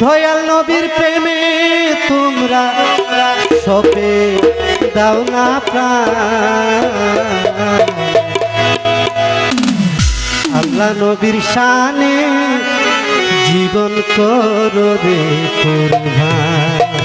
দয়াল নবীর প্রেমে তোমরা সবে দাও না প্রাণ। আল্লাহ নবীর শানে জীবন করবে কোরবান।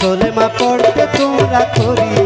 তোরে মা পড়তে তোমরা করি।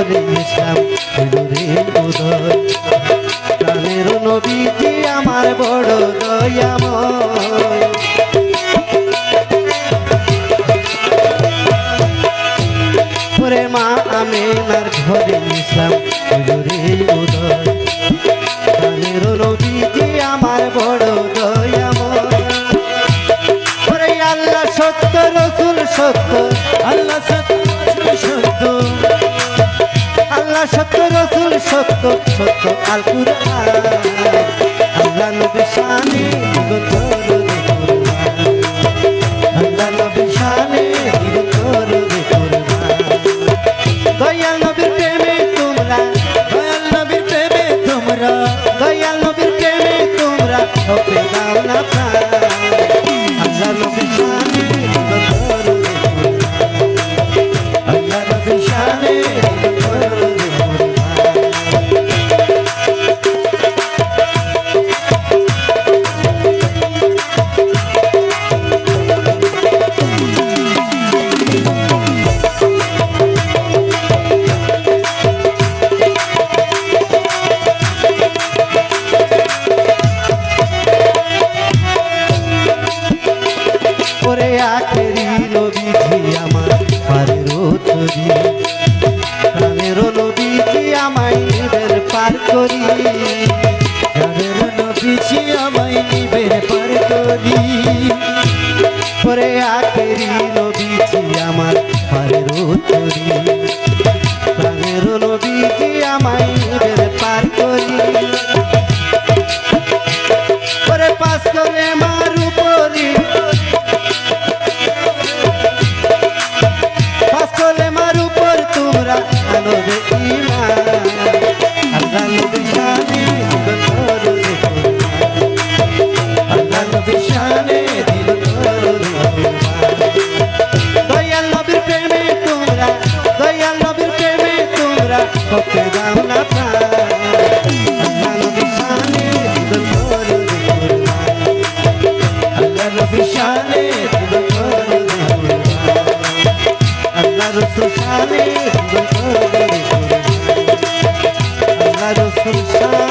বলে ইসলাম হুজুরের উদয়। প্রাণের নবীজি আমার বড় দয়াময়। মা আমেনার ঘরে ইসলাম হুজুরের উদয়। প্রাণের নবীজি আমার বড় দয়াময়। সত্য, রসুল সত্য, আল্লাহ সত্য সত্য রসুল সত্য সত্য আল কুরআন। আল্লাহ নবী শানে জীবন আল্লাহ নবী শানে জীবন পরে আখেরি নবীজি আমার পারের তরি প্রাণের নবীজি আমায় পার করি। संसार